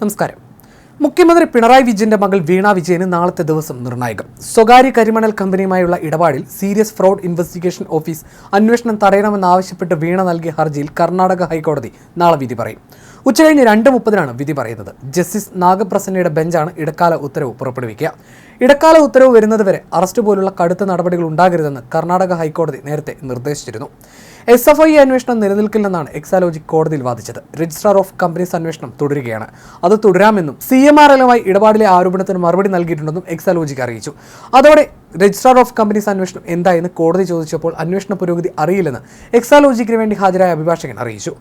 നമസ്കാരം. മുഖ്യമന്ത്രി പിണറായി വിജയന്റെ മകൾ വീണ വിജയന് നാളത്തെ ദിവസം നിർണായകം. സ്വകാര്യ കരിമണൽ കമ്പനിയുമായുള്ള ഇടപാടിൽ സീരിയസ് ഫ്രോഡ് ഇൻവെസ്റ്റിഗേഷൻ ഓഫീസ് അന്വേഷണം തടയണമെന്നാവശ്യപ്പെട്ട് വീണ നൽകിയ ഹർജിയിൽ കർണാടക ഹൈക്കോടതി നാളെ വിധി പറയും. ഉച്ചകഴിഞ്ഞ് രണ്ട് മുപ്പതിനാണ് വിധി പറയുന്നത്. ജസ്റ്റിസ് നാഗപ്രസന്നയുടെ ബെഞ്ചാണ് ഇടക്കാല ഉത്തരവ് പുറപ്പെടുവിക്കുക. ഇടക്കാല ഉത്തരവ് വരുന്നതുവരെ അറസ്റ്റ് പോലുള്ള കടുത്ത നടപടികൾ ഉണ്ടാകരുതെന്ന് കർണാടക ഹൈക്കോടതി നേരത്തെ നിർദ്ദേശിച്ചിരുന്നു. എസ് എഫ് ഐ അന്വേഷണം നിലനിൽക്കില്ലെന്നാണ് എക്സാലോജി കോടതിയിൽ വാദിച്ചത്. രജിസ്ട്രാർ ഓഫ് കമ്പനീസ് അന്വേഷണം തുടരുകയാണ്. അത് തുടരാമെന്നും സി എം ആർ എല്ലുമായി ഇടപാടിലെ ആരോപണത്തിന് മറുപടി നൽകിയിട്ടുണ്ടെന്നും എക്സാലോജിക്ക് അറിയിച്ചു. അതോടെ രജിസ്ട്രാർ ഓഫ് കമ്പനീസ് അന്വേഷണം എന്തായെന്ന് കോടതി ചോദിച്ചപ്പോൾ അന്വേഷണ പുരോഗതി അറിയില്ലെന്ന് എക്സാലോജിക്കിന് വേണ്ടി ഹാജരായ അഭിഭാഷകൻ അറിയിച്ചു.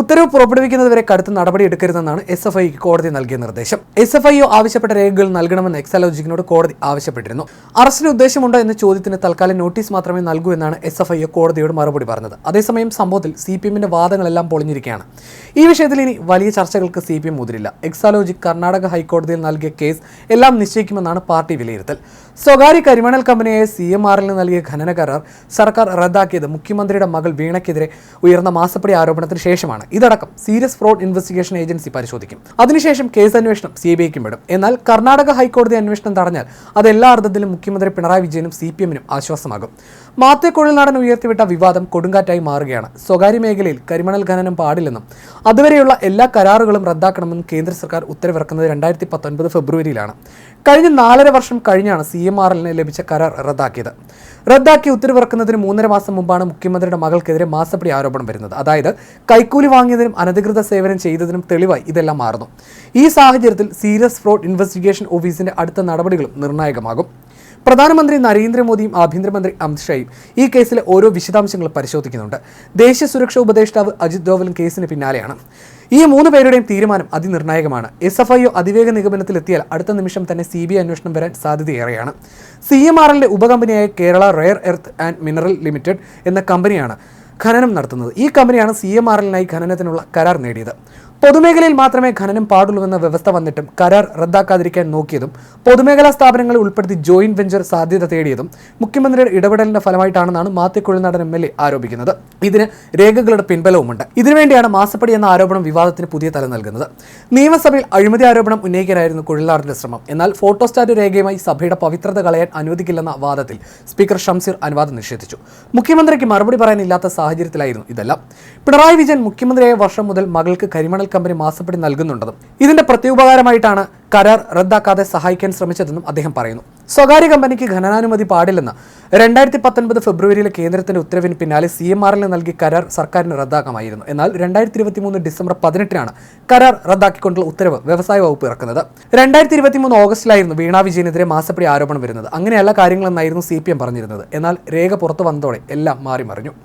ഉത്തരവ് പുറപ്പെടുവിക്കുന്നതുവരെ കടുത്ത നടപടിയെടുക്കരുതെന്നാണ് എസ് എഫ് ഐക്ക് കോടതി നൽകിയ നിർദ്ദേശം. എസ് എഫ് ഐ ആവശ്യപ്പെട്ട രേഖകൾ നൽകണമെന്ന് എക്സാലോജിക്കിനോട് കോടതി ആവശ്യപ്പെട്ടിരുന്നു. അറസ്റ്റിന് ഉദ്ദേശമുണ്ടോ എന്ന ചോദ്യത്തിന് തൽക്കാലം നോട്ടീസ് മാത്രമേ നൽകൂ എന്നാണ് എസ് എഫ് ഐ കോടതിയോട് മറുപടി പറഞ്ഞത്. അതേസമയം സംഭവത്തിൽ സി പി എമ്മിന്റെ വാദങ്ങളെല്ലാം പൊളിഞ്ഞിരിക്കുകയാണ്. ഈ വിഷയത്തിൽ ഇനി വലിയ ചർച്ചകൾക്ക് സി പി എം മുതിരില്ല. എക്സാലോജിക് കർണാടക ഹൈക്കോടതിയിൽ നൽകിയ കേസ് എല്ലാം നിശ്ചയിക്കുമെന്നാണ് പാർട്ടി വിലയിരുത്തൽ. സ്വകാര്യ കരിമണൽ കമ്പനിയായ സി എം ആറിന് നൽകിയ ഖനന കരാർ സർക്കാർ റദ്ദാക്കിയത് മുഖ്യമന്ത്രിയുടെ മകൾ വീണയ്ക്കെതിരെ ഉയർന്ന മാസപ്പടി ആരോപണത്തിന് ശേഷമാണ്. ഇതടക്കം സീരിയസ് ഫ്രോഡ് ഇൻവെസ്റ്റിഗേഷൻ ഏജൻസി പരിശോധിക്കും. അതിനുശേഷം കേസ് അന്വേഷണം സി ബി ഐക്കും വിടും. എന്നാൽ കർണാടക ഹൈക്കോടതി അന്വേഷണം തടഞ്ഞാൽ അത് എല്ലാ അർത്ഥത്തിലും മുഖ്യമന്ത്രി പിണറായി വിജയനും സി പി എമ്മിനും ആശ്വാസമാകും. മാത്തേക്കുഴൽ നടൻ ഉയർത്തിവിട്ട വിവാദം കൊടുങ്കാറ്റായി മാറുകയാണ്. സ്വകാര്യ മേഖലയിൽ കരിമണൽ ഖനനം പാടില്ലെന്നും അതുവരെയുള്ള എല്ലാ കരാറുകളും റദ്ദാക്കണമെന്നും കേന്ദ്ര സർക്കാർ ഉത്തരവിറക്കുന്നത് രണ്ടായിരത്തി പത്തൊൻപത് ഫെബ്രുവരിയിലാണ്. കഴിഞ്ഞ നാലര വർഷം കഴിഞ്ഞാണ് സി എം ആർ എല്ലിന് ലഭിച്ച കരാർ റദ്ദാക്കിയത്. റദ്ദാക്കി ഉത്തരവിറക്കുന്നതിന് മൂന്നര മാസം മുമ്പാണ് മുഖ്യമന്ത്രിയുടെ മകൾക്കെതിരെ മാസപ്പടി ആരോപണം വരുന്നത്. അതായത് കൈക്കൂലി വാങ്ങിയതിനും അനധികൃത സേവനം ചെയ്തതിനും തെളിവായി ഇതെല്ലാം മാറുന്നു. ഈ സാഹചര്യത്തിൽ സീരിയസ് ഫ്രോഡ് ഇൻവെസ്റ്റിഗേഷൻ ഓഫീസിന്റെ അടുത്ത നടപടികളും നിർണായകമാകും. പ്രധാനമന്ത്രി നരേന്ദ്രമോദിയും ആഭ്യന്തരമന്ത്രി അമിത്ഷായും ഈ കേസിലെ ഓരോ വിശദാംശങ്ങളും പരിശോധിക്കുന്നുണ്ട്. ദേശീയ സുരക്ഷാ ഉപദേഷ്ടാവ് അജിത് ഡോവലും കേസിന് പിന്നാലെയാണ്. ഈ മൂന്ന് പേരുടെയും തീരുമാനം അതിനിർണായകമാണ്. എസ് എഫ് ഐ ഒ അതിവേഗ നിഗമനത്തിലെത്തിയാൽ അടുത്ത നിമിഷം തന്നെ സി ബി ഐ അന്വേഷണം വരാൻ സാധ്യതയേറെയാണ്. സി എം ആർ എല്ലിന്റെ ഉപകമ്പനിയായ Kerala rare earth and mineral limited എന്ന കമ്പനിയാണ് ഖനനം നടത്തുന്നത്. ഈ കമ്പനിയാണ് സി എം ആർ എല്ലിനായി ഖനനത്തിനുള്ള കരാർ നേടിയത്. പൊതുമേഖലയിൽ മാത്രമേ ഖനനം പാടുള്ളൂവെന്ന വ്യവസ്ഥ വന്നിട്ടും കരാർ റദ്ദാക്കാതിരിക്കാൻ നോക്കിയതും പൊതുമേഖലാ സ്ഥാപനങ്ങളെ ഉൾപ്പെടുത്തി ജോയിന്റ് വെഞ്ചർ സാധ്യത തേടിയതും മുഖ്യമന്ത്രിയുടെ ഇടപെടലിന്റെ ഫലമായിട്ടാണെന്നാണ് Mathew Kuzhalnadan M L A ആരോപിക്കുന്നത്. ഇതിന് രേഖകളുടെ പിൻബലവുമുണ്ട്. ഇതിനുവേണ്ടിയാണ് മാസപ്പടി എന്ന ആരോപണം വിവാദത്തിന് പുതിയ തലം നൽകുന്നത്. നിയമസഭയിൽ അഴിമതി ആരോപണം ഉന്നയിക്കാനായിരുന്നു കുഴൽനാടിന്റെ ശ്രമം. എന്നാൽ ഫോട്ടോസ്റ്റാറ്റ് രേഖയുമായി സഭയുടെ പവിത്രത കളയാൻ അനുവദിക്കില്ലെന്ന വാദത്തിൽ സ്പീക്കർ ഷംസീർ അനുവാദം നിഷേധിച്ചു. മുഖ്യമന്ത്രിക്ക് മറുപടി പറയാനില്ലാത്ത സാഹചര്യത്തിലായിരുന്നു ഇതെല്ലാം. പിണറായി വിജയൻ മുഖ്യമന്ത്രിയായ വർഷം മുതൽ മകൾക്ക് കരിമണൽ കമ്പനി മാസപ്പടി നൽകുന്നുണ്ടെന്നും ഇതിന്റെ പ്രത്യുപകാരമായിട്ടാണ് കരാർ റദ്ദാക്കാതെ സഹായിക്കാൻ ശ്രമിച്ചതെന്നും അദ്ദേഹം പറയുന്നു. സ്വകാര്യ കമ്പനിക്ക് ഖനനാനുമതി പാടില്ലെന്ന് രണ്ടായിരത്തി പത്തൊൻപത് ഫെബ്രുവരിയിലെ കേന്ദ്രത്തിന്റെ ഉത്തരവിന് പിന്നാലെ സി എം ആറിൽ നൽകിയ കരാർ സർക്കാരിന് റദ്ദാക്കാമായിരുന്നു. എന്നാൽ രണ്ടായിരത്തി ഇരുപത്തി മൂന്ന് ഡിസംബർ പതിനെട്ടിനാണ് കരാർ റദ്ദാക്കിക്കൊണ്ടുള്ള ഉത്തരവ് വ്യവസായ വകുപ്പ് ഇറക്കുന്നത്. രണ്ടായിരത്തി ഇരുപത്തി മൂന്ന് ഓഗസ്റ്റിലായിരുന്നു വീണ വിജയനെതിരെ മാസപ്പടി ആരോപണം വരുന്നത്. അങ്ങനെയല്ല കാര്യങ്ങളെന്നായിരുന്നു സി പി എം പറഞ്ഞിരുന്നത്. എന്നാൽ രേഖ പുറത്തു വന്നതോടെ എല്ലാം മാറി മറിഞ്ഞു